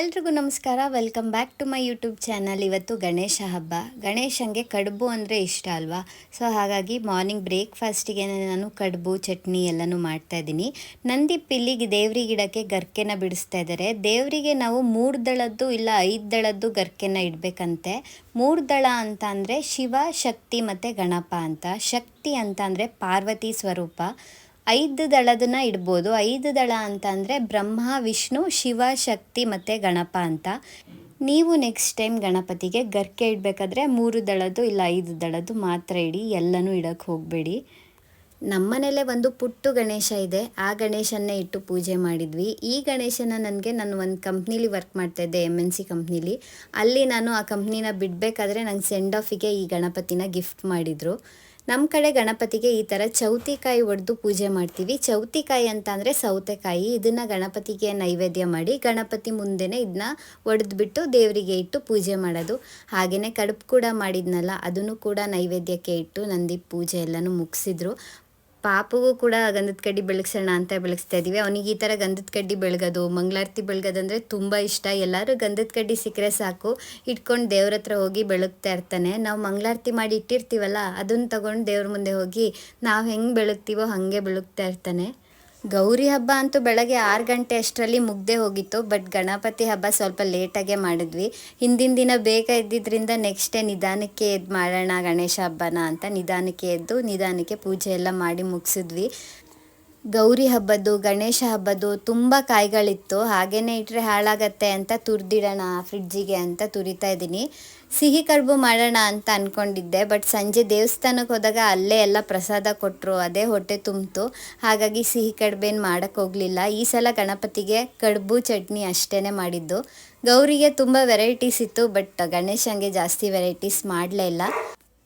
ಎಲ್ರಿಗೂ ನಮಸ್ಕಾರ. Welcome back to my YouTube channel ಇವತ್ತು ಗಣೇಶ ಹಬ್ಬ. ಗಣೇಶಂಗೆ ಕಡುಬು ಅಂದರೆ ಇಷ್ಟ ಅಲ್ವಾ? ಸೊ ಹಾಗಾಗಿ ಮಾರ್ನಿಂಗ್ ಬ್ರೇಕ್ಫಾಸ್ಟಿಗೆ ನಾನು ಕಡುಬು, ಚಟ್ನಿ ಎಲ್ಲನೂ ಮಾಡ್ತಾ ಇದ್ದೀನಿ. ನಂದಿ ಪಿಲ್ಲಿಗೆ ದೇವ್ರಿ ಗಿಡಕ್ಕೆ ಗರ್ಕೆನ ಬಿಡಿಸ್ತಾ ಇದ್ದಾರೆ. ದೇವರಿಗೆ ನಾವು ಮೂರು ದಳದ್ದು ಇಲ್ಲ ಐದು ದಳದ್ದು ಗರ್ಕೆನ ಇಡಬೇಕಂತೆ. ಮೂರು ದಳ ಅಂತ ಅಂದರೆ ಶಿವ, ಶಕ್ತಿ ಮತ್ತು ಗಣಪ ಅಂತ. ಶಕ್ತಿ ಅಂತ ಅಂದರೆ ಪಾರ್ವತಿ ಸ್ವರೂಪ. ಐದು ದಳದನ್ನ ಇಡ್ಬೋದು. ಐದು ದಳ ಅಂತ ಅಂದರೆ ಬ್ರಹ್ಮ, ವಿಷ್ಣು, ಶಿವ, ಶಕ್ತಿ ಮತ್ತು ಗಣಪ ಅಂತ. ನೀವು ನೆಕ್ಸ್ಟ್ ಟೈಮ್ ಗಣಪತಿಗೆ ಗರ್ಕೆ ಇಡಬೇಕಾದ್ರೆ ಮೂರು ದಳದ್ದು ಇಲ್ಲ ಐದು ದಳದ್ದು ಮಾತ್ರ ಇಡಿ, ಎಲ್ಲನೂ ಇಡಕ್ಕೆ ಹೋಗಬೇಡಿ. ನಮ್ಮನೇಲೆ ಒಂದು ಪುಟ್ಟು ಗಣೇಶ ಇದೆ. ಆ ಗಣೇಶನ್ನೇ ಇಟ್ಟು ಪೂಜೆ ಮಾಡಿದ್ವಿ. ಈ ಗಣೇಶನ ನನಗೆ ನಾನು ಒಂದು ಕಂಪ್ನೀಲಿ ವರ್ಕ್ ಮಾಡ್ತಾ ಇದ್ದೆ ಎಂ ಎನ್ ಸಿ ಕಂಪ್ನೀಲಿ ಅಲ್ಲಿ ನಾನು ಆ ಕಂಪ್ನಿನ ಬಿಡಬೇಕಾದ್ರೆ ನಂಗೆ ಸೆಂಡ್ ಆಫಿಗೆ ಈ ಗಣಪತಿನ ಗಿಫ್ಟ್ ಮಾಡಿದರು. ನಮ್ಮ ಕಡೆ ಗಣಪತಿಗೆ ಈ ಥರ ಚೌತಿಕಾಯಿ ಒಡೆದು ಪೂಜೆ ಮಾಡ್ತೀವಿ. ಚೌತಿಕಾಯಿ ಅಂತ ಅಂದರೆ ಸೌತೆಕಾಯಿ. ಇದನ್ನು ಗಣಪತಿಗೆ ನೈವೇದ್ಯ ಮಾಡಿ ಗಣಪತಿ ಮುಂದೆನೇ ಇದನ್ನ ಒಡೆದ್ಬಿಟ್ಟು ದೇವರಿಗೆ ಇಟ್ಟು ಪೂಜೆ ಮಾಡೋದು. ಹಾಗೆಯೇ ಕಡುಬು ಕೂಡ ಮಾಡಿದ್ನಲ್ಲ, ಅದನ್ನು ಕೂಡ ನೈವೇದ್ಯಕ್ಕೆ ಇಟ್ಟು ನಂದಿ ಪೂಜೆ ಎಲ್ಲನೂ ಮುಗಿಸಿದ್ರು. ಪಾಪುಗೂ ಕೂಡ ಗಂಧದ ಕಡ್ಡಿ ಬೆಳಗ್ಸೋಣ ಅಂತ ಬೆಳಗ್ಸ್ತಾ ಇದ್ದೀವಿ ಅವನಿಗೆ ಈ ಥರ ಗಂಧದ ಕಡ್ಡಿ ಬೆಳಗೋದು, ಮಂಗಳಾರತಿ ಬೆಳಗೋದಂದರೆ ತುಂಬ ಇಷ್ಟ. ಎಲ್ಲರೂ ಗಂಧದ ಕಡ್ಡಿ ಸಿಕ್ಕರೆ ಸಾಕು. ಇಟ್ಕೊಂಡು ದೇವ್ರ ಹತ್ರ ಹೋಗಿ ಬೆಳಗ್ತಾ ಇರ್ತಾನೆ. ನಾವು ಮಂಗಳಾರತಿ ಮಾಡಿ ಇಟ್ಟಿರ್ತೀವಲ್ಲ ಅದನ್ನು ತಗೊಂಡು ದೇವ್ರ ಮುಂದೆ ಹೋಗಿ ನಾವು ಹೆಂಗೆ ಬೆಳಗ್ತೀವೋ ಹಾಗೆ ಬೆಳಗ್ತಾ ಇರ್ತಾನೆ. ಗೌರಿ ಹಬ್ಬ ಅಂತೂ ಬೆಳಗ್ಗೆ ಆರು ಗಂಟೆ ಅಷ್ಟರಲ್ಲಿ ಮುಗ್ದೇ ಹೋಗಿತ್ತು, ಬಟ್ ಗಣಪತಿ ಹಬ್ಬ ಸ್ವಲ್ಪ ಲೇಟಾಗೆ ಮಾಡಿದ್ವಿ. ಹಿಂದಿನ ದಿನ ಬೇಗ ಇದ್ದಿದ್ದರಿಂದ ನೆಕ್ಸ್ಟ್ ಡೇ ನಿಧಾನಕ್ಕೆ ಎದ್ದು ಮಾಡೋಣ ಗಣೇಶ ಹಬ್ಬನ ಅಂತ ನಿಧಾನಕ್ಕೆ ಎದ್ದು ನಿಧಾನಕ್ಕೆ ಪೂಜೆ ಎಲ್ಲ ಮಾಡಿ ಮುಗಿಸಿದ್ವಿ. ಗೌರಿ ಹಬ್ಬದ್ದು, ಗಣೇಶ ಹಬ್ಬದ್ದು ತುಂಬ ಕಾಯಿಗಳಿತ್ತು. ಹಾಗೇನೆ ಇಟ್ಟರೆ ಹಾಳಾಗತ್ತೆ ಅಂತ ತುರಿದಿಡೋಣ ಫ್ರಿಡ್ಜಿಗೆ ಅಂತ ತುರಿತಾ ಇದ್ದೀನಿ. ಸಿಹಿ ಕಡುಬು ಮಾಡೋಣ ಅಂತ ಅಂದ್ಕೊಂಡಿದ್ದೆ ಬಟ್ ಸಂಜೆ ದೇವಸ್ಥಾನಕ್ಕೆ ಹೋದಾಗ ಅಲ್ಲೇ ಎಲ್ಲ ಪ್ರಸಾದ ಕೊಟ್ಟರು ಅದೇ ಹೊಟ್ಟೆ ತುಂಬಿತು. ಹಾಗಾಗಿ ಸಿಹಿ ಕಡುಬೇನು ಮಾಡೋಕ್ಕೆ ಹೋಗಲಿಲ್ಲ. ಈ ಸಲ ಗಣಪತಿಗೆ ಕಡುಬು ಚಟ್ನಿ ಅಷ್ಟೇ ಮಾಡಿದ್ದು. ಗೌರಿಗೆ ತುಂಬ ವೆರೈಟೀಸ್ ಇತ್ತು, ಬಟ್ ಗಣೇಶಂಗೆ ಜಾಸ್ತಿ ವೆರೈಟೀಸ್ ಮಾಡಲೇ ಇಲ್ಲ.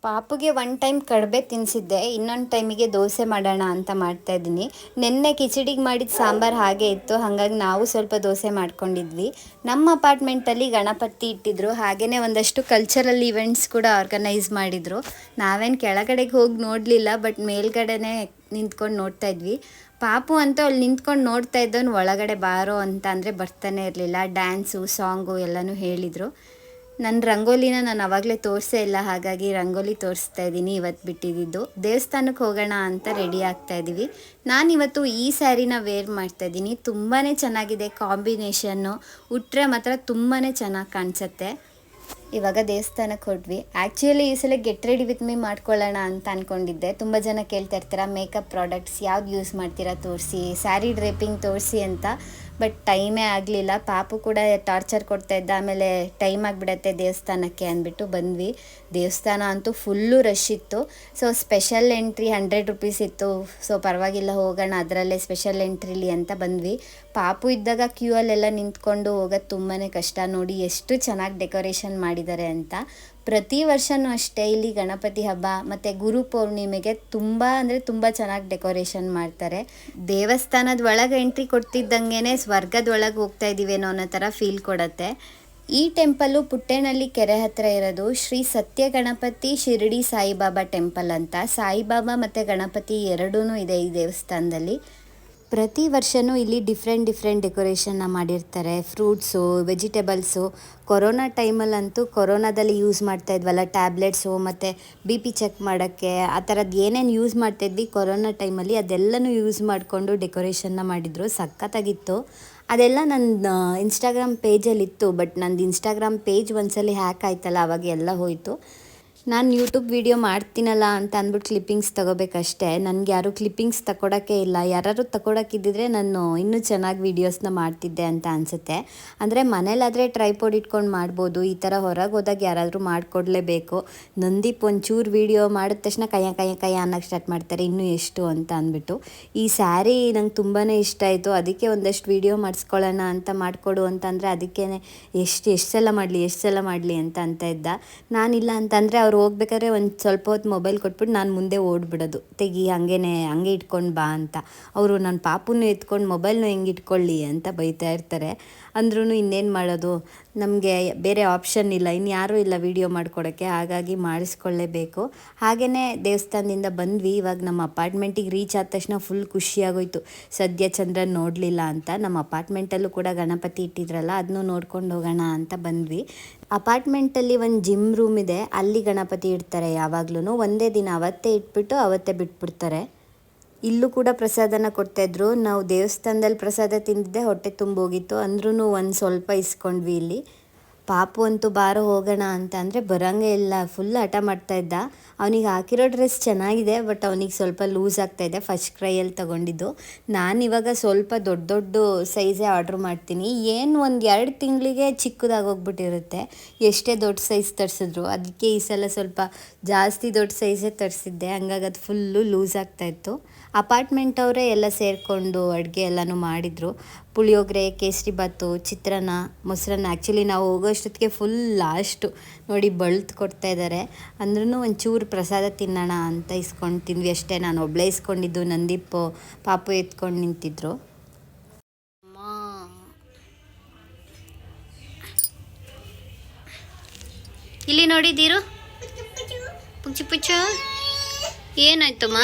ಪಾಪುಗೆ ಒನ್ ಟೈಮ್ ಕಡಿಮೆ ತಿನ್ನಿಸಿದ್ದೆ ಇನ್ನೊಂದು ಟೈಮಿಗೆ ದೋಸೆ ಮಾಡೋಣ ಅಂತ ಮಾಡ್ತಾ ಇದ್ದೀನಿ. ನಿನ್ನೆ ಕಿಚಡಿಗೆ ಮಾಡಿದ ಸಾಂಬಾರು ಹಾಗೆ ಇತ್ತು, ಹಾಗಾಗಿ ನಾವು ಸ್ವಲ್ಪ ದೋಸೆ ಮಾಡ್ಕೊಂಡಿದ್ವಿ. ನಮ್ಮ ಅಪಾರ್ಟ್ಮೆಂಟಲ್ಲಿ ಗಣಪತಿ ಇಟ್ಟಿದ್ರು ಹಾಗೆಯೇ ಒಂದಷ್ಟು ಕಲ್ಚರಲ್ ಇವೆಂಟ್ಸ್ ಕೂಡ ಆರ್ಗನೈಸ್ ಮಾಡಿದರು. ನಾವೇನು ಕೆಳಗಡೆಗೆ ಹೋಗಿ ನೋಡಲಿಲ್ಲ ಬಟ್ ಮೇಲ್ಗಡೆನೇ ನಿಂತ್ಕೊಂಡು ನೋಡ್ತಾ ಇದ್ವಿ. ಪಾಪು ಅಂತೂ ಅಲ್ಲಿ ನಿಂತ್ಕೊಂಡು ನೋಡ್ತಾ ಇದ್ದವನು ಒಳಗಡೆ ಬಾರೋ ಅಂತ ಅಂದರೆ ಬರ್ತಾನೆ ಇರಲಿಲ್ಲ. ಡ್ಯಾನ್ಸು ಸಾಂಗು ಎಲ್ಲನೂ ಹೇಳಿದರು. ನನ್ನ ರಂಗೋಲಿನ ನಾನು ಅವಾಗಲೇ ತೋರಿಸೇ ಇಲ್ಲ, ಹಾಗಾಗಿ ರಂಗೋಲಿ ತೋರಿಸ್ತಾ ಇದ್ದೀನಿ. ಇವತ್ತು ಬಿಟ್ಟಿದ್ದು ದೇವಸ್ಥಾನಕ್ಕೆ ಹೋಗೋಣ ಅಂತ ರೆಡಿ ಆಗ್ತಾ ಇದ್ದೀವಿ ನಾನು ಇವತ್ತು ಈ ಸ್ಯಾರಿನ ವೇರ್ ಮಾಡ್ತಾ ಇದ್ದೀನಿ ತುಂಬಾ ಚೆನ್ನಾಗಿದೆ ಕಾಂಬಿನೇಷನ್ನು ಉಟ್ಟರೆ ಮಾತ್ರ ತುಂಬಾ ಚೆನ್ನಾಗಿ ಕಾಣಿಸುತ್ತೆ. ಇವಾಗ ದೇವಸ್ಥಾನಕ್ಕೆ ಹೊರಟ್ವಿ ಆ್ಯಕ್ಚುಲಿ ಈ ಸಲ ಗೆಟ್ ರೆಡಿ ವಿತ್ ಮೀ ಮಾಡ್ಕೊಳ್ಳೋಣ ಅಂತ ಅಂದ್ಕೊಂಡಿದ್ದೆ ತುಂಬ ಜನ ಕೇಳ್ತಾ ಇರ್ತೀರ ಮೇಕಪ್ ಪ್ರಾಡಕ್ಟ್ಸ್ ಯಾವ್ದು ಯೂಸ್ ಮಾಡ್ತೀರಾ, ತೋರಿಸಿ, ಸ್ಯಾರಿ ಡ್ರೇಪಿಂಗ್ ತೋರಿಸಿ ಅಂತ. ಬಟ್ ಟೈಮೇ ಆಗಲಿಲ್ಲ. ಪಾಪು ಕೂಡ ಟಾರ್ಚರ್ ಕೊಡ್ತಾ ಇದ್ದ. ಆಮೇಲೆ ಟೈಮ್ ಆಗಿಬಿಡತ್ತೆ ದೇವಸ್ಥಾನಕ್ಕೆ ಅಂದ್ಬಿಟ್ಟು ಬಂದ್ವಿ. ದೇವಸ್ಥಾನ ಅಂತೂ ಫುಲ್ಲು ರಶ್ ಇತ್ತು. So special entry hundred rupees ಇತ್ತು. ಸೊ ಪರವಾಗಿಲ್ಲ, ಹೋಗೋಣ. ಅದರಲ್ಲೇ ಸ್ಪೆಷಲ್ ಎಂಟ್ರಿಲಿ ಅಂತ ಬಂದ್ವಿ. ಪಾಪು ಇದ್ದಾಗ ಕ್ಯೂ ಅಲ್ಲೆಲ್ಲ ನಿಂತ್ಕೊಂಡು ಹೋಗೋದು ತುಂಬಾ ಕಷ್ಟ. ನೋಡಿ, ಎಷ್ಟು ಚೆನ್ನಾಗಿ ಡೆಕೋರೇಷನ್ ಮಾಡಿದ್ದಾರೆ ಅಂತ. ಪ್ರತಿ ವರ್ಷವೂ ಅಷ್ಟೇ ಇಲ್ಲಿ ಗಣಪತಿ ಹಬ್ಬ ಮತ್ತು ಗುರು ಪೌರ್ಣಿಮೆಗೆ ತುಂಬ ಅಂದರೆ ತುಂಬ ಚೆನ್ನಾಗಿ ಡೆಕೋರೇಷನ್ ಮಾಡ್ತಾರೆ. ದೇವಸ್ಥಾನದ ಒಳಗೆ ಎಂಟ್ರಿ ಕೊಡ್ತಿದ್ದಂಗೆ ಸ್ವರ್ಗದ ಒಳಗೆ ಹೋಗ್ತಾ ಇದ್ದೀವೇನೋ ಅನ್ನೋ ಥರ ಫೀಲ್ ಕೊಡುತ್ತೆ. ಈ ಟೆಂಪಲ್ಲು ಪುಟ್ಟೇನಹಳ್ಳಿ ಕೆರೆ ಹತ್ರ ಇರೋದು ಶ್ರೀ ಸತ್ಯ ಗಣಪತಿ ಶಿರಡಿ ಸಾಯಿಬಾಬಾ ಟೆಂಪಲ್ ಅಂತ. ಸಾಯಿಬಾಬಾ ಮತ್ತು ಗಣಪತಿ ಎರಡೂ ಇದೆ ಈ ದೇವಸ್ಥಾನದಲ್ಲಿ. ಪ್ರತಿ ವರ್ಷವೂ ಇಲ್ಲಿ ಡಿಫ್ರೆಂಟ್ ಡಿಫ್ರೆಂಟ್ ಡೆಕೋರೇಷನ್ನ ಮಾಡಿರ್ತಾರೆ. ಫ್ರೂಟ್ಸು ವೆಜಿಟೇಬಲ್ಸು ಕೊರೋನಾ ಟೈಮಲ್ಲಂತೂ ಕೊರೋನಾದಲ್ಲಿ ಯೂಸ್ ಮಾಡ್ತಾ ಇದ್ವಲ್ಲ ಟ್ಯಾಬ್ಲೆಟ್ಸು ಮತ್ತು ಬಿ ಪಿ ಚೆಕ್ ಮಾಡೋಕ್ಕೆ, ಆ ಥರದ್ದು ಏನೇನು ಯೂಸ್ ಮಾಡ್ತಾಯಿದ್ವಿ ಕೊರೋನಾ ಟೈಮಲ್ಲಿ ಅದೆಲ್ಲನೂ ಯೂಸ್ ಮಾಡಿಕೊಂಡು ಡೆಕೋರೇಷನ್ನ ಮಾಡಿದರು. ಸಖತ್ತಾಗಿತ್ತು. ಅದೆಲ್ಲ ನನ್ನ ಇನ್ಸ್ಟಾಗ್ರಾಮ್ ಪೇಜಲ್ಲಿತ್ತು ಬಟ್ ನಂದು ಇನ್ಸ್ಟಾಗ್ರಾಮ್ ಪೇಜ್ ಒಂದ್ಸಲಿ ಹ್ಯಾಕ್ ಆಯ್ತಲ್ಲ, ಅವಾಗ ಎಲ್ಲ ಹೋಯಿತು. ನಾನು ಯೂಟ್ಯೂಬ್ ವೀಡಿಯೋ ಮಾಡ್ತೀನಲ್ಲ ಅಂತ ಅಂದ್ಬಿಟ್ಟು ಕ್ಲಿಪ್ಪಿಂಗ್ಸ್ ತಗೋಬೇಕಷ್ಟೇ. ನನಗೆ ಯಾರೂ ಕ್ಲಿಪ್ಪಿಂಗ್ಸ್ ತಗೊಳಕ್ಕೆ ಇಲ್ಲ. ಯಾರು ತಗೊಳಕ್ಕಿದ್ದಿದ್ರೆ ನಾನು ಇನ್ನೂ ಚೆನ್ನಾಗಿ ವೀಡಿಯೋಸ್ನ ಮಾಡ್ತಿದ್ದೆ ಅಂತ ಅನಿಸುತ್ತೆ. ಅಂದರೆ ಮನೇಲಾದರೆ ಟ್ರೈಪೋಡ್ ಇಟ್ಕೊಂಡು ಮಾಡ್ಬೋದು. ಈ ಥರ ಹೊರಗೆ ಹೋದಾಗ ಯಾರಾದರೂ ಮಾಡಿಕೊಡ್ಲೇಬೇಕು. ನಂದೀಪ್ ಒಂಚೂರು ವೀಡಿಯೋ ಮಾಡಿದ ತಕ್ಷಣ ಕಯ್ಯ ಕಯ್ಯ ಕಯ್ಯ ಅನ್ನೋಕ್ಕೆ ಸ್ಟಾರ್ಟ್ ಮಾಡ್ತಾರೆ. ಇನ್ನೂ ಎಷ್ಟು ಅಂತ ಅಂದ್ಬಿಟ್ಟು. ಈ ಸ್ಯಾರಿ ನಂಗೆ ತುಂಬಾ ಇಷ್ಟ ಆಯಿತು. ಅದಕ್ಕೆ ಒಂದಷ್ಟು ವೀಡಿಯೋ ಮಾಡಿಸ್ಕೊಳ್ಳೋಣ ಅಂತ ಮಾಡಿಕೊಡು ಅಂತಂದರೆ ಅದಕ್ಕೇ ಎಷ್ಟು ಎಷ್ಟು ಸಲ ಮಾಡಲಿ, ಎಷ್ಟು ಸಲ ಮಾಡಲಿ ಅಂತ ಅಂತ ಇದ್ದ. ನಾನಿಲ್ಲ ಅಂತಂದರೆ ಅವರು ಅವ್ರು ಹೋಗ್ಬೇಕಾದ್ರೆ ಒಂದು ಸ್ವಲ್ಪ ಹೊತ್ತು ಮೊಬೈಲ್ ಕೊಟ್ಬಿಟ್ಟು ನಾನು ಮುಂದೆ ಓಡ್ಬಿಡೋದು. ತೆಗಿ, ಹಂಗೇನೆ, ಹಂಗೆ ಇಟ್ಕೊಂಡು ಬಾ ಅಂತ. ಅವರು ನನ್ನ ಪಾಪುನೂ ಎತ್ಕೊಂಡು ಮೊಬೈಲ್ನ ಹೆಂಗೆ ಇಟ್ಕೊಳ್ಳಿ ಅಂತ ಬೈತಾ ಇರ್ತಾರೆ. ಅಂದ್ರೂ ಇನ್ನೇನು ಮಾಡೋದು? ನಮಗೆ ಬೇರೆ ಆಪ್ಷನ್ ಇಲ್ಲ. ಇನ್ನು ಯಾರೂ ಇಲ್ಲ ವೀಡಿಯೋ ಮಾಡ್ಕೊಡೋಕ್ಕೆ. ಹಾಗಾಗಿ ಮಾಡಿಸ್ಕೊಳ್ಳೇಬೇಕು. ಹಾಗೆಯೇ ದೇವಸ್ಥಾನದಿಂದ ಬಂದ್ವಿ. ಇವಾಗ ನಮ್ಮ ಅಪಾರ್ಟ್ಮೆಂಟಿಗೆ ರೀಚ್ ಆದ ತಕ್ಷಣ ಫುಲ್ ಖುಷಿಯಾಗೋಯ್ತು. ಸದ್ಯ ಚಂದ್ರನ್ ನೋಡಲಿಲ್ಲ ಅಂತ. ನಮ್ಮ ಅಪಾರ್ಟ್ಮೆಂಟಲ್ಲೂ ಕೂಡ ಗಣಪತಿ ಇಟ್ಟಿದ್ರಲ್ಲ ಅದನ್ನೂ ನೋಡ್ಕೊಂಡು ಹೋಗೋಣ ಅಂತ ಬಂದ್ವಿ. ಅಪಾರ್ಟ್ಮೆಂಟಲ್ಲಿ ಒಂದು ಜಿಮ್ ರೂಮ್ ಇದೆ, ಅಲ್ಲಿ ಗಣಪತಿ ಇಡ್ತಾರೆ. ಯಾವಾಗ್ಲೂ ಒಂದೇ ದಿನ ಅವತ್ತೇ ಇಟ್ಬಿಟ್ಟು ಅವತ್ತೇ ಬಿಟ್ಬಿಡ್ತಾರೆ. ಇಲ್ಲೂ ಕೂಡ ಪ್ರಸಾದನ ಕೊಡ್ತಾಯಿದ್ರು ನಾವು ದೇವಸ್ಥಾನದಲ್ಲಿ ಪ್ರಸಾದ ತಿಂದಿದ್ದೆ, ಹೊಟ್ಟೆ ತುಂಬೋಗಿತ್ತು. ಅಂದ್ರೂ ಒಂದು ಸ್ವಲ್ಪ ಇಸ್ಕೊಂಡ್ವಿ ಇಲ್ಲಿ. ಪಾಪು ಅಂತೂ ಬಾರೋ ಹೋಗೋಣ ಅಂತ ಅಂದರೆ ಬರೋಂಗೇ ಇಲ್ಲ ಫುಲ್ ಹಠ ಮಾಡ್ತಾ ಇದ್ದ. ಅವನಿಗೆ ಹಾಕಿರೋ ಡ್ರೆಸ್ ಚೆನ್ನಾಗಿದೆ ಬಟ್ ಅವನಿಗೆ ಸ್ವಲ್ಪ ಲೂಸ್ ಆಗ್ತಾ ಇದೆ ಫಸ್ಟ್ ಕ್ರೈಯಲ್ಲಿ ತೊಗೊಂಡಿದ್ದು. ನಾನು ಇವಾಗ ಸ್ವಲ್ಪ ದೊಡ್ಡ ದೊಡ್ಡ ಸೈಜೇ ಆರ್ಡ್ರ್ ಮಾಡ್ತೀನಿ. ಏನು ಒಂದು ಎರಡು ತಿಂಗಳಿಗೆ ಚಿಕ್ಕದಾಗೋಗ್ಬಿಟ್ಟಿರುತ್ತೆ. ಎಷ್ಟೇ ದೊಡ್ಡ ಸೈಜ್ ತರಿಸಿದ್ರು. ಅದಕ್ಕೆ ಈ ಸಲ ಸ್ವಲ್ಪ ಜಾಸ್ತಿ ದೊಡ್ಡ ಸೈಜೇ ತರಿಸಿದ್ದೆ. ಹಂಗಾಗಿ ಅದು ಫುಲ್ಲು ಲೂಸ್ ಆಗ್ತಾಯಿತ್ತು ಅಪಾರ್ಟ್ಮೆಂಟ್ ಅವರೇ ಎಲ್ಲ ಸೇರಿಕೊಂಡು ಅಡುಗೆ ಎಲ್ಲನೂ ಮಾಡಿದರು. ಪುಳಿಯೋಗರೆ, ಕೇಸರಿ ಬಾತು ಚಿತ್ರಾನ್ನ, ಮೊಸರನ್ನ. ಆ್ಯಕ್ಚುಲಿ ನಾವು ಹೋಗೋಷ್ಟೊತ್ತಿಗೆ ಫುಲ್ ಲಾಸ್ಟು ನೋಡಿ ಬಳ್ತು ಕೊಡ್ತಾ ಇದ್ದಾರೆ ಅಂದ್ರೂ ಒಂಚೂರು ಪ್ರಸಾದ ತಿನ್ನೋಣ ಅಂತ ಇಸ್ಕೊಂಡು ತಿಂದ್ವಿ ಅಷ್ಟೇ. ನಾನು ಒಬ್ಳೆ ಇಸ್ಕೊಂಡಿದ್ದು, ನಂದೀಪ್, ಪಾಪು ಎತ್ಕೊಂಡು ನಿಂತಿದ್ರು. ಇಲ್ಲಿ ನೋಡಿದ್ದೀರು ಪುಚ್ಚು ಪುಚ್ಚು. ಏನಾಯ್ತಮ್ಮ?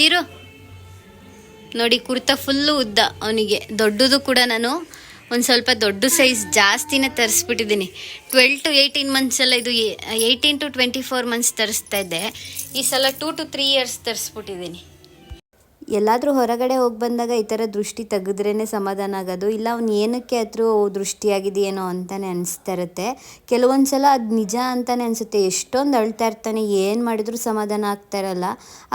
ದೀರು ನೋಡಿ, ಕುರ್ತಾ ಫುಲ್ಲು ಉದ್ದ ಅವನಿಗೆ. ದೊಡ್ಡದು ಕೂಡ ನಾನು. ಒಂದು ಸ್ವಲ್ಪ ದೊಡ್ಡ ಸೈಜ್ ಜಾಸ್ತಿನೇ ತರಿಸ್ಬಿಟ್ಟಿದ್ದೀನಿ. ಟ್ವೆಲ್ ಟು ಏಯ್ಟೀನ್ ಮಂತ್ಸ್ ಎಲ್ಲ ಇದು eighteen to twenty four months ತರಿಸ್ತಾ ಇದ್ದೆ. ಈ ಸಲ ಟೂ ಟು ತ್ರೀ ಇಯರ್ಸ್ ತರಿಸ್ಬಿಟ್ಟಿದ್ದೀನಿ. ಎಲ್ಲಾದರೂ ಹೊರಗಡೆ ಹೋಗಿ ಬಂದಾಗ ಈ ಥರ ದೃಷ್ಟಿ ತೆಗೆದ್ರೇ ಸಮಾಧಾನ ಆಗೋದು. ಇಲ್ಲ, ಅವ್ನು ಏನಕ್ಕೆ ಹತ್ರ ದೃಷ್ಟಿಯಾಗಿದೆಯೇನೋ ಅಂತಲೇ ಅನಿಸ್ತಾ ಇರುತ್ತೆ. ಕೆಲವೊಂದು ಸಲ ಅದು ನಿಜ ಅಂತಲೇ ಅನಿಸುತ್ತೆ. ಎಷ್ಟೊಂದು ಅಳ್ತಾ ಇರ್ತಾನೆ, ಏನು ಮಾಡಿದ್ರೂ ಸಮಾಧಾನ ಆಗ್ತಾ ಇರಲ್ಲ.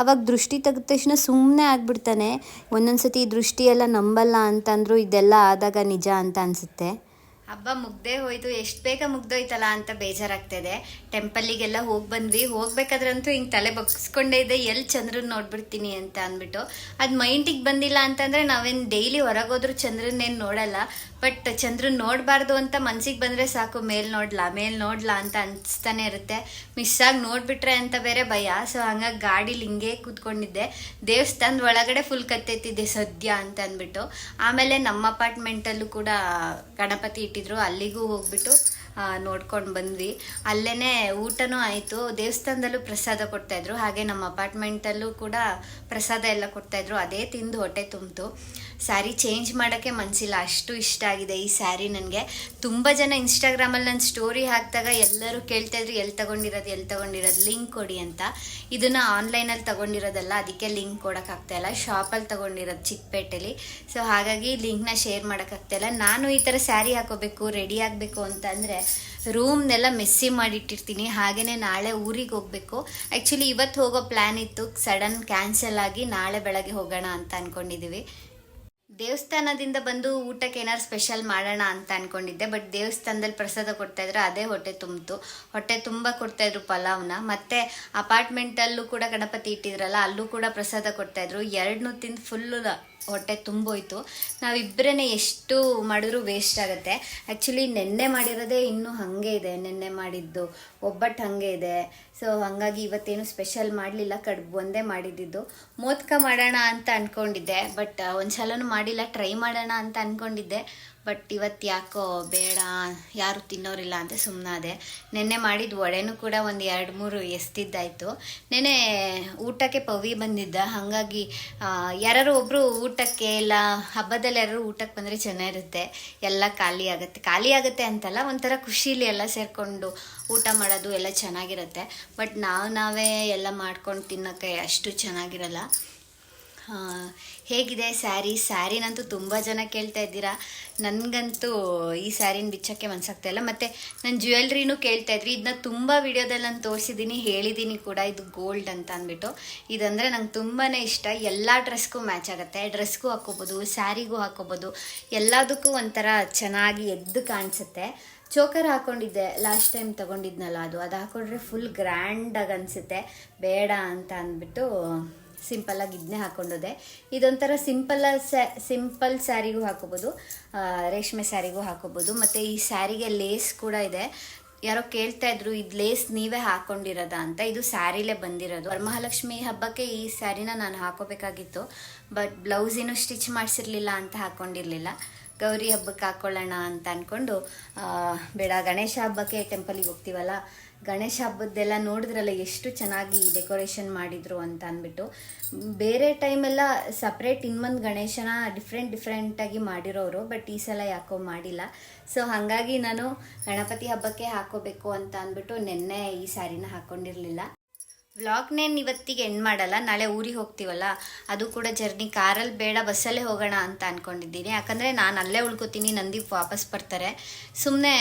ಅವಾಗ ದೃಷ್ಟಿ ತೆಗೆದ ತಕ್ಷಣ ಸುಮ್ಮನೆ ಆಗಿಬಿಡ್ತಾನೆ. ಒಂದೊಂದು ಸತಿ ಈ ದೃಷ್ಟಿಯೆಲ್ಲ ನಂಬಲ್ಲ ಅಂತಂದರೂ ಇದೆಲ್ಲ ಆದಾಗ ನಿಜ ಅಂತ ಅನಿಸುತ್ತೆ. ಹಬ್ಬ ಮುಗ್ದೇ ಹೋಯ್ತು, ಎಷ್ಟು ಬೇಗ ಮುಗ್ದೋಯ್ತಲ್ಲ ಅಂತ ಬೇಜಾರಾಗ್ತಿದೆ. ಟೆಂಪಲ್ಲಿಗೆಲ್ಲ ಹೋಗಿ ಬಂದ್ವಿ. ಹೋಗ್ಬೇಕಾದ್ರಂತೂ ಹಿಂಗೆ ತಲೆ ಬಗ್ಸ್ಕೊಂಡೇ ಇದೆ ಎಲ್ಲಿ ಚಂದ್ರನ್ ನೋಡ್ಬಿಡ್ತೀನಿ ಅಂತ ಅಂದ್ಬಿಟ್ಟು. ಅದು ಮೈಂಡಿಗೆ ಬಂದಿಲ್ಲ ಅಂತಂದರೆ ನಾವೇನು ಡೈಲಿ ಹೊರಗೋದ್ರೂ ಚಂದ್ರನ್ನೇನು ನೋಡಲ್ಲ. ಬಟ್ ಚಂದ್ರನ್ ನೋಡಬಾರ್ದು ಅಂತ ಮನ್ಸಿಗೆ ಬಂದರೆ ಸಾಕು. ಮೇಲ್ ನೋಡ್ಲಾ ಮೇಲ್ ನೋಡ್ಲಾ ಅಂತ ಅನಿಸ್ತಾನೆ ಇರುತ್ತೆ. ಮಿಸ್ ಆಗಿ ನೋಡ್ಬಿಟ್ರೆ ಅಂತ ಬೇರೆ ಭಯ. ಸೊ ಹಂಗಾಗಿ ಗಾಡೀಲಿ ಹಿಂಗೆ ಕೂತ್ಕೊಂಡಿದ್ದೆ. ದೇವಸ್ಥಾನದ ಒಳಗಡೆ ಫುಲ್ ಕತ್ತೆತ್ತಿದ್ದೆ ಸದ್ಯ ಅಂತ ಅಂದ್ಬಿಟ್ಟು. ಆಮೇಲೆ ನಮ್ಮ ಅಪಾರ್ಟ್ಮೆಂಟಲ್ಲೂ ಕೂಡ ಗಣಪತಿ ಇಟ್ಟಿದ್ರು ಅಲ್ಲಿಗೂ ಹೋಗ್ಬಿಟ್ಟು ನೋಡ್ಕೊಂಡು ಬಂದ್ವಿ. ಅಲ್ಲೇ ಊಟನೂ ಆಯಿತು. ದೇವಸ್ಥಾನದಲ್ಲೂ ಪ್ರಸಾದ ಕೊಡ್ತಾಯಿದ್ರು ಹಾಗೆ ನಮ್ಮ ಅಪಾರ್ಟ್ಮೆಂಟಲ್ಲೂ ಕೂಡ ಪ್ರಸಾದ ಎಲ್ಲ ಕೊಡ್ತಾಯಿದ್ರು ಅದೇ ತಿಂದು ಹೊಟ್ಟೆ ತುಂಬಿತು. ಸ್ಯಾರಿ ಚೇಂಜ್ ಮಾಡೋಕ್ಕೆ ಮನಸ್ಸಿಲ್ಲ ಅಷ್ಟು ಇಷ್ಟ ಆಗಿದೆ ಈ ಸ್ಯಾರಿ ನನಗೆ. ತುಂಬ ಜನ ಇನ್ಸ್ಟಾಗ್ರಾಮಲ್ಲಿ ನನ್ನ ಸ್ಟೋರಿ ಹಾಕಿದಾಗ ಎಲ್ಲರೂ ಕೇಳ್ತಾಯಿದ್ರು ಎಲ್ಲಿ ತಗೊಂಡಿರೋದು ಎಲ್ಲಿ ತಗೊಂಡಿರೋದು, ಲಿಂಕ್ ಕೊಡಿ ಅಂತ. ಇದನ್ನು ಆನ್ಲೈನಲ್ಲಿ ತಗೊಂಡಿರೋದಲ್ಲ, ಅದಕ್ಕೆ ಲಿಂಕ್ ಕೊಡೋಕ್ಕಾಗ್ತಾಯಿಲ್ಲ ಶಾಪಲ್ಲಿ ತಗೊಂಡಿರೋದು ಚಿಕ್ಕಪೇಟೆಲಿ. ಸೊ ಹಾಗಾಗಿ ಲಿಂಕ್ನ ಶೇರ್ ಮಾಡೋಕ್ಕಾಗ್ತಾಯಿಲ್ಲ ನಾನು ಈ ಥರ ಸ್ಯಾರಿ ಹಾಕೋಬೇಕು, ರೆಡಿ ಆಗಬೇಕು ಅಂತಂದರೆ ರೂಮ್ನೆಲ್ಲ ಮೆಸ್ಸಿ ಮಾಡಿಟ್ಟಿರ್ತೀನಿ. ಹಾಗೆಯೇ ನಾಳೆ ಊರಿಗೆ ಹೋಗಬೇಕು. ಆ್ಯಕ್ಚುಲಿ ಇವತ್ತು ಹೋಗೋ ಪ್ಲ್ಯಾನ್ ಇತ್ತು. ಸಡನ್ ಕ್ಯಾನ್ಸಲ್ ಆಗಿ ನಾಳೆ ಬೆಳಗ್ಗೆ ಹೋಗೋಣ ಅಂತ ಅಂದ್ಕೊಂಡಿದ್ದೀವಿ ದೇವಸ್ಥಾನದಿಂದ ಬಂದು ಊಟಕ್ಕೆ ಏನಾರು ಸ್ಪೆಷಲ್ ಮಾಡೋಣ ಅಂತ ಅನ್ಕೊಂಡಿದ್ದೆ ಬಟ್ ದೇವಸ್ಥಾನದಲ್ಲಿ ಪ್ರಸಾದ ಕೊಡ್ತಾ ಇದ್ರು, ಅದೇ ಹೊಟ್ಟೆ ತುಂಬಿತು. ಹೊಟ್ಟೆ ತುಂಬ ಕೊಡ್ತಾ ಇದ್ರು ಪಲಾವ್ನ. ಮತ್ತೆ ಅಪಾರ್ಟ್ಮೆಂಟಲ್ಲೂ ಕೂಡ ಗಣಪತಿ ಇಟ್ಟಿದ್ರಲ್ಲ, ಅಲ್ಲೂ ಕೂಡ ಪ್ರಸಾದ ಕೊಡ್ತಾ ಇದ್ರು. ಎರಡನ್ನೂ ತಿಂದು ಫುಲ್ಲು ಹೊಟ್ಟೆ ತುಂಬೋಯ್ತು. ನಾವಿಬ್ಬರೇ ಎಷ್ಟು ಮಾಡಿದ್ರು ವೇಸ್ಟ್ ಆಗುತ್ತೆ. ಆ್ಯಕ್ಚುಲಿ ನೆನ್ನೆ ಮಾಡಿರೋದೇ ಇನ್ನೂ ಹಾಗೆ ಇದೆ. ನೆನ್ನೆ ಮಾಡಿದ್ದು ಒಬ್ಬಟ್ಟು ಹಾಗೆ ಇದೆ. ಸೊ ಹಾಗಾಗಿ ಇವತ್ತೇನು ಸ್ಪೆಷಲ್ ಮಾಡಲಿಲ್ಲ. ಕಡುಬು ಒಂದೇ ಮಾಡಿದ್ದಿದ್ದು ಮೋದಕ ಮಾಡೋಣ ಅಂತ ಅಂದ್ಕೊಂಡಿದ್ದೆ ಬಟ್ ಒಂದು ಸಲನೂ ಮಾಡಿಲ್ಲ. ಟ್ರೈ ಮಾಡೋಣ ಅಂತ ಅಂದ್ಕೊಂಡಿದ್ದೆ ಬಟ್ ಇವತ್ತು ಯಾಕೋ ಬೇಡ, ಯಾರು ತಿನ್ನೋರಿಲ್ಲ ಅಂತ ಸುಮ್ಮನಾದೆ ನೆನ್ನೆ ಮಾಡಿದ ವಡೆನೂ ಕೂಡ ಒಂದು ಎರಡು ಮೂರು ಎಸ್ತಿದ್ದಾಯಿತು. ನೆನ್ನೆ ಊಟಕ್ಕೆ ಪವಿ ಬಂದಿದ್ದ, ಹಾಗಾಗಿ ಯಾರು ಒಬ್ಬರು ಊಟಕ್ಕೆ ಇಲ್ಲ, ಹಬ್ಬದಲ್ಲಿ ಯಾರು ಊಟಕ್ಕೆ ಬಂದರೆ ಚೆನ್ನಾಗಿರುತ್ತೆ ಎಲ್ಲ ಖಾಲಿ ಆಗುತ್ತೆ. ಖಾಲಿ ಆಗುತ್ತೆ ಅಂತಲ್ಲ, ಒಂಥರ ಖುಷೀಲಿ ಎಲ್ಲ ಸೇರಿಕೊಂಡು ಊಟ ಮಾಡೋದು ಎಲ್ಲ ಚೆನ್ನಾಗಿರುತ್ತೆ. ಬಟ್ ನಾವು ನಾವೇ ಎಲ್ಲ ಮಾಡ್ಕೊಂಡು ತಿನ್ನೋಕ್ಕೆ ಅಷ್ಟು ಚೆನ್ನಾಗಿರಲ್ಲ. ಹೇಗಿದೆ ಸ್ಯಾರಿ? ಸ್ಯಾರಿನಂತೂ ತುಂಬ ಜನ ಕೇಳ್ತಾ ಇದ್ದೀರಾ. ನನಗಂತೂ ಈ ಸ್ಯಾರಿನ ಬಿಚ್ಚೋಕ್ಕೆ ಮನ್ಸಾಗ್ತಾ ಇಲ್ಲ. ಮತ್ತು ನನ್ನ ಜ್ಯುವೆಲ್ರಿನೂ ಕೇಳ್ತಾ ಇದ್ರಿ ಇದನ್ನ ತುಂಬ ವಿಡಿಯೋದಲ್ಲಿ ನಾನು ತೋರಿಸಿದ್ದೀನಿ, ಹೇಳಿದ್ದೀನಿ ಕೂಡ. ಇದು ಗೋಲ್ಡ್ ಅಂತ ಅಂದ್ಬಿಟ್ಟು. ಇದಂದರೆ ನಂಗೆ ತುಂಬಾ ಇಷ್ಟ. ಎಲ್ಲ ಡ್ರೆಸ್ಗೂ ಮ್ಯಾಚ್ ಆಗುತ್ತೆ. ಡ್ರೆಸ್ಗೂ ಹಾಕೋಬೋದು ಸ್ಯಾರಿಗೂ ಹಾಕೋಬೋದು ಎಲ್ಲದಕ್ಕೂ ಒಂಥರ ಚೆನ್ನಾಗಿ ಎದ್ದು ಕಾಣಿಸುತ್ತೆ. ಚೋಕರ್ ಹಾಕೊಂಡಿದ್ದೆ. ಲಾಸ್ಟ್ ಟೈಮ್ ತಗೊಂಡಿದ್ನಲ್ಲ ಅದು. ಅದು ಹಾಕೊಂಡ್ರೆ ಫುಲ್ ಗ್ರ್ಯಾಂಡಾಗಿ ಅನಿಸುತ್ತೆ. ಬೇಡ ಅಂತ ಅಂದ್ಬಿಟ್ಟು ಸಿಂಪಲ್ಲಾಗಿ ಇದನ್ನೇ ಹಾಕೊಂಡೋದೆ ಇದೊಂಥರ ಸಿಂಪಲ್ ಸಿಂಪಲ್ ಸ್ಯಾರಿಗೂ ಹಾಕೋಬೋದು ರೇಷ್ಮೆ ಸ್ಯಾರಿಗೂ ಹಾಕೋಬೋದು, ಮತ್ತು ಈ ಸ್ಯಾರಿಗೆ ಲೇಸ್ ಕೂಡ ಇದೆ. ಯಾರೋ ಕೇಳ್ತಾ ಇದ್ರು, ಇದು ಲೇಸ್ ನೀವೇ ಹಾಕೊಂಡಿರೋದಾ ಅಂತ. ಇದು ಸ್ಯಾರಿಲೇ ಬಂದಿರೋದು. ವರಮಹಾಲಕ್ಷ್ಮಿ ಹಬ್ಬಕ್ಕೆ ಈ ಸ್ಯಾರಿನ ನಾನು ಹಾಕೋಬೇಕಾಗಿತ್ತು, ಬಟ್ ಬ್ಲೌಸ್ ಇನ್ನೂ ಸ್ಟಿಚ್ ಮಾಡಿಸಿರ್ಲಿಲ್ಲ ಅಂತ ಹಾಕೊಂಡಿರಲಿಲ್ಲ. ಗೌರಿ ಹಬ್ಬಕ್ಕೆ ಹಾಕೊಳ್ಳೋಣ ಅಂತ ಅಂದ್ಕೊಂಡು ಬೇಡ, ಗಣೇಶ ಹಬ್ಬಕ್ಕೆ ಟೆಂಪಲಿಗೆ ಹೋಗ್ತೀವಲ್ಲ ಗಣೇಶ ಹಬ್ಬದ್ದೆಲ್ಲ ನೋಡಿದ್ರಲ್ಲ ಎಷ್ಟು ಚೆನ್ನಾಗಿ ಡೆಕೋರೇಷನ್ ಮಾಡಿದ್ರು ಅಂತ ಅಂದ್ಬಿಟ್ಟು. ಬೇರೆ ಟೈಮೆಲ್ಲ ಸಪ್ರೇಟ್ ಇನ್ನೊಂದು ಗಣೇಶನ ಡಿಫ್ರೆಂಟ್ ಡಿಫ್ರೆಂಟಾಗಿ ಮಾಡಿರೋರು ಬಟ್ ಈ ಸಲ ಯಾಕೋ ಮಾಡಿಲ್ಲ. ಸೊ ಹಾಗಾಗಿ ನಾನು ಗಣಪತಿ ಹಬ್ಬಕ್ಕೆ ಹಾಕೋಬೇಕು ಅಂತ ಅಂದ್ಬಿಟ್ಟು ನಿನ್ನೆ ಈ ಸ್ಯಾರಿನ ಹಾಕ್ಕೊಂಡಿರಲಿಲ್ಲ ವ್ಲಾಗ್ನೇನು ಇವತ್ತಿಗೆ ಎಂಡ್ ಮಾಡಲ್ಲ, ನಾಳೆ ಊರಿಗೆ ಹೋಗ್ತೀವಲ್ಲ, ಅದು ಕೂಡ ಜರ್ನಿ ಕಾರಲ್ಲಿ ಬೇಡ, ಬಸ್ಸಲ್ಲೇ ಹೋಗೋಣ ಅಂತ ಅಂದ್ಕೊಂಡಿದ್ದೀನಿ ಯಾಕಂದರೆ ನಾನು ಅಲ್ಲೇ ಉಳ್ಕೊತೀನಿ ನಂದೀಪ್ ವಾಪಸ್ ಬರ್ತಾರೆ. ಸುಮ್ಮನೆ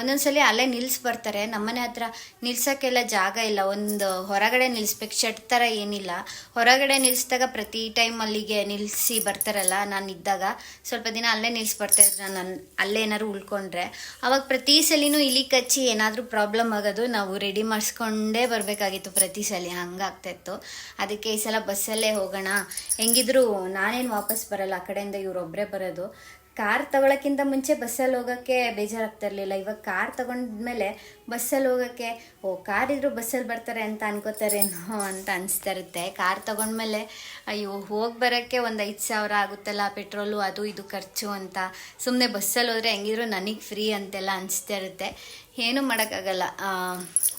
ಒಂದೊಂದ್ಸಲಿ ಅಲ್ಲೇ ನಿಲ್ಸಿ ಬರ್ತಾರೆ. ನಮ್ಮನೆ ಹತ್ರ ನಿಲ್ಸೋಕ್ಕೆಲ್ಲ ಜಾಗ ಇಲ್ಲ. ಒಂದು ಹೊರಗಡೆ ನಿಲ್ಲಿಸ್ಬೇಕು ಶೆಡ್ ಥರ ಏನಿಲ್ಲ. ಹೊರಗಡೆ ನಿಲ್ಲಿಸಿದಾಗ ಪ್ರತಿ ಟೈಮ್ ಅಲ್ಲಿಗೆ ನಿಲ್ಲಿಸಿ ಬರ್ತಾರಲ್ಲ, ನಾನು ಇದ್ದಾಗ. ಸ್ವಲ್ಪ ದಿನ ಅಲ್ಲೇ ನಿಲ್ಸಿ ಬರ್ತಾಯಿದ್ರು ನಾನು ಅಲ್ಲೇ ಏನಾದ್ರು ಉಳ್ಕೊಂಡ್ರೆ. ಅವಾಗ ಪ್ರತಿ ಸಲಿನೂ ಇಲಿ ಕಚ್ಚಿ ಏನಾದರೂ ಪ್ರಾಬ್ಲಮ್ ಆಗೋದು, ನಾವು ರೆಡಿ ಮಾಡಿಸ್ಕೊಂಡೇ ಬರಬೇಕಾಗಿತ್ತು ಪ್ರತಿ ಸಲ. ಹಂಗಾಗ್ತಾಯಿತ್ತು ಅದಕ್ಕೆ ಈ ಸಲ ಬಸ್ಸಲ್ಲೇ ಹೋಗೋಣ. ಹೆಂಗಿದ್ರು ನಾನೇನು ವಾಪಸ್ ಬರಲ್ಲ, ಆ ಕಡೆಯಿಂದ ಇವರೊಬ್ಬರೇ ಬರೋದು. ಕಾರ್ ತಗೊಳಕ್ಕಿಂತ ಮುಂಚೆ ಬಸ್ಸಲ್ಲಿ ಹೋಗೋಕ್ಕೆ ಬೇಜಾರಾಗ್ತಾ ಇರಲಿಲ್ಲ. ಇವಾಗ ಕಾರ್ ತಗೊಂಡ್ಮೇಲೆ ಬಸ್ಸಲ್ಲಿ ಹೋಗೋಕ್ಕೆ, ಓ ಕಾರ್ ಇದ್ರು ಬಸ್ಸಲ್ಲಿ ಬರ್ತಾರೆ ಅಂತ ಅನ್ಕೋತಾರೇನೋ ಅಂತ ಅನಿಸ್ತಾ ಇರುತ್ತೆ. ಕಾರ್ ತಗೊಂಡ್ಮೇಲೆ, ಅಯ್ಯೋ, ಹೋಗಿ ಬರೋಕ್ಕೆ ಒಂದು ಐದು ಸಾವಿರ ಆಗುತ್ತಲ್ಲ, ಪೆಟ್ರೋಲು, ಅದು ಇದು ಖರ್ಚು ಅಂತ. ಸುಮ್ಮನೆ ಬಸ್ಸಲ್ಲಿ ಹೋದರೆ ಹೆಂಗಿದ್ರು ನನಗೆ ಫ್ರೀ ಅಂತೆಲ್ಲ ಅನಿಸ್ತಾ ಇರುತ್ತೆ. ಏನೂ ಮಾಡೋಕ್ಕಾಗಲ್ಲ.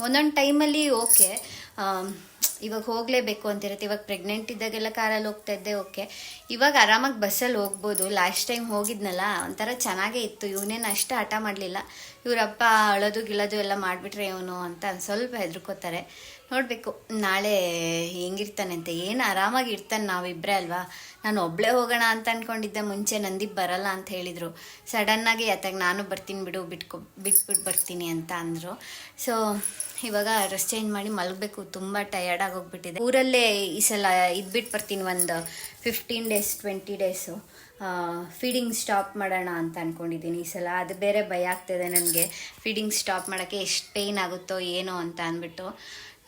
ಒಂದೊಂದು ಟೈಮಲ್ಲಿ ಓಕೆ. ಇವಾಗ ಹೋಗಲೇಬೇಕು ಅಂತಿರುತ್ತೆ. ಇವಾಗ ಪ್ರೆಗ್ನೆಂಟ್ ಇದ್ದಾಗೆಲ್ಲ ಕಾರಲ್ಲಿ ಹೋಗ್ತಾ ಇದ್ದೆ ಓಕೆ ಇವಾಗ ಆರಾಮಾಗಿ ಬಸ್ಸಲ್ಲಿ ಹೋಗ್ಬೋದು. ಲಾಸ್ಟ್ ಟೈಮ್ ಹೋಗಿದ್ನಲ್ಲ, ಒಂಥರ ಚೆನ್ನಾಗೇ ಇತ್ತು. ಇವನೇನು ಅಷ್ಟು ಹಠ ಮಾಡಲಿಲ್ಲ. ಇವರಪ್ಪ ಅಳೋದು ಗಿಳೋದು ಎಲ್ಲ ಮಾಡಿಬಿಟ್ರೆ ಇವನು ಅಂತ ಸ್ವಲ್ಪ ಹೆದರ್ಕೋತಾರೆ. ನೋಡಬೇಕು, ನಾಳೆ ಹೆಂಗಿರ್ತಾನೆ ಅಂತ. ಏನು ಆರಾಮಾಗಿ ಇರ್ತಾನೆ ನಾವಿಬ್ಬರೇ ಅಲ್ವಾ? ನಾನು ಒಬ್ಬಳೇ ಹೋಗೋಣ ಅಂತ ಅಂದ್ಕೊಂಡಿದ್ದೆ ಮುಂಚೆ ನಂದಿ ಬರಲ್ಲ ಅಂತ ಹೇಳಿದರು. ಸಡನ್ನಾಗಿ ಯಾತಾಗ ನಾನು ಬರ್ತೀನಿ ಬಿಡು, ಬಿಟ್ಕೊ ಬಿಟ್ಬಿಟ್ಟು ಬರ್ತೀನಿ ಅಂತ ಅಂದರು. ಸೊ ಇವಾಗ ಡ್ರೆಸ್ ಚೇಂಜ್ ಮಾಡಿ ಮಲಗಬೇಕು. ತುಂಬ ಟಯರ್ಡ್ ಆಗೋಗ್ಬಿಟ್ಟಿದೆ ಊರಲ್ಲೇ ಈ ಸಲ ಇದ್ಬಿಟ್ಟು ಬರ್ತೀನಿ ಒಂದು fifteen days twenty days feeding stop ಮಾಡೋಣ ಅಂತ ಅಂದ್ಕೊಂಡಿದ್ದೀನಿ ಈ ಸಲ. ಅದು ಬೇರೆ ಭಯ ಆಗ್ತಿದೆ ನನಗೆ. ಫೀಡಿಂಗ್ ಸ್ಟಾಪ್ ಮಾಡೋಕ್ಕೆ ಎಷ್ಟು ಪೇಯ್ನ್ ಆಗುತ್ತೋ ಏನೋ ಅಂತ ಅಂದ್ಬಿಟ್ಟು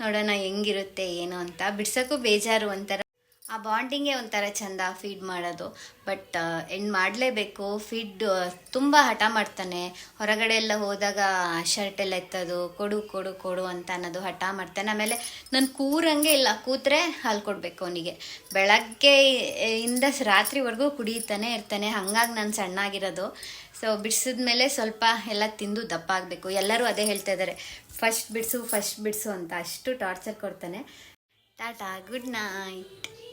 ನೋಡೋಣ ಹೆಂಗಿರುತ್ತೆ, ಏನು ಅಂತ. ಬಿಡ್ಸೋಕ್ಕೂ ಬೇಜಾರು ಒಂಥರ. ಆ ಬಾಂಡಿಂಗೇ ಒಂಥರ ಚಂದ ಫೀಡ್ ಮಾಡೋದು. ಬಟ್ ಎಂಡ್ ಮಾಡಲೇಬೇಕು. ಫೀಡ್ ತುಂಬ ಹಠ ಮಾಡ್ತಾನೆ. ಹೊರಗಡೆ ಎಲ್ಲ ಹೋದಾಗ ಶರ್ಟ್ ಎಲ್ಲ ಎತ್ತೋದು, ಕೊಡು ಕೊಡು ಕೊಡು ಅಂತ ಅನ್ನೋದು ಹಠ ಮಾಡ್ತಾನೆ. ಆಮೇಲೆ ನಾನು ಕೂರಂಗೆ ಇಲ್ಲ, ಕೂತ್ರೆ ಹಾಲು ಕೊಡಬೇಕು ಅವನಿಗೆ. ಬೆಳಗ್ಗೆ ಇಂದ ರಾತ್ರಿವರೆಗೂ ಕುಡಿತಾನೆ ಇರ್ತಾನೆ. ಹಂಗಾಗಿ ನಾನು ಸಣ್ಣಾಗಿರೋದು. ಸೊ ಬಿಡಿಸಿದ್ಮೇಲೆ ಸ್ವಲ್ಪ ಎಲ್ಲ ತಿಂದು ದಪ್ಪ ಆಗಬೇಕು ಎಲ್ಲರೂ ಅದೇ ಹೇಳ್ತಾ ಇದ್ದಾರೆ. ಫಸ್ಟ್ ಬಿಡಿಸು ಫಸ್ಟ್ ಬಿಡಿಸು ಅಂತ ಅಷ್ಟು ಟಾರ್ಚರ್ ಕೊಡ್ತಾನೆ. Tata good night